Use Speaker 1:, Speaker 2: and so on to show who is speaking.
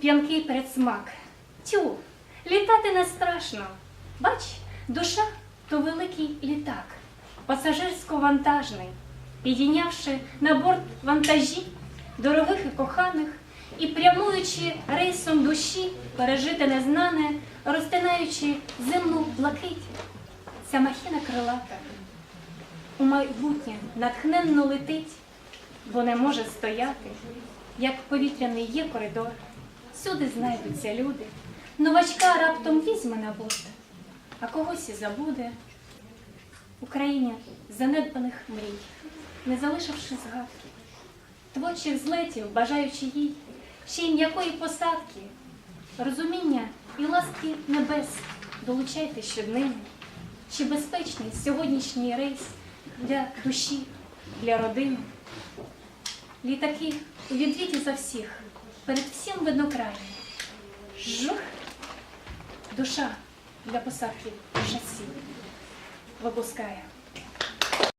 Speaker 1: п'янкий передсмак. Тю, літати не страшно. Бач, душа то великий літак, пасажирсько-вантажний, підійнявши на борт вантажі, дорогих і коханих, і прямуючи рейсом душі, пережити незнане, розтинаючи земну блакить, ця махіна крилата у майбутнє натхненно летить, бо не може стояти, як повітряний є коридор. Всюди знайдуться люди. Новачка раптом візьме на борт, а когось і забуде. Україні занедбаних мрій, не залишивши згадки, творчих злетів, бажаючи їй ще й м'якої посадки, розуміння і ласки небес долучайте щоднини. Чи безпечний сьогоднішній рейс для душі, для родини? Літаки у відвіті за всіх, перед всім виднокраєм. Жух, душа для посадки шасі випускає.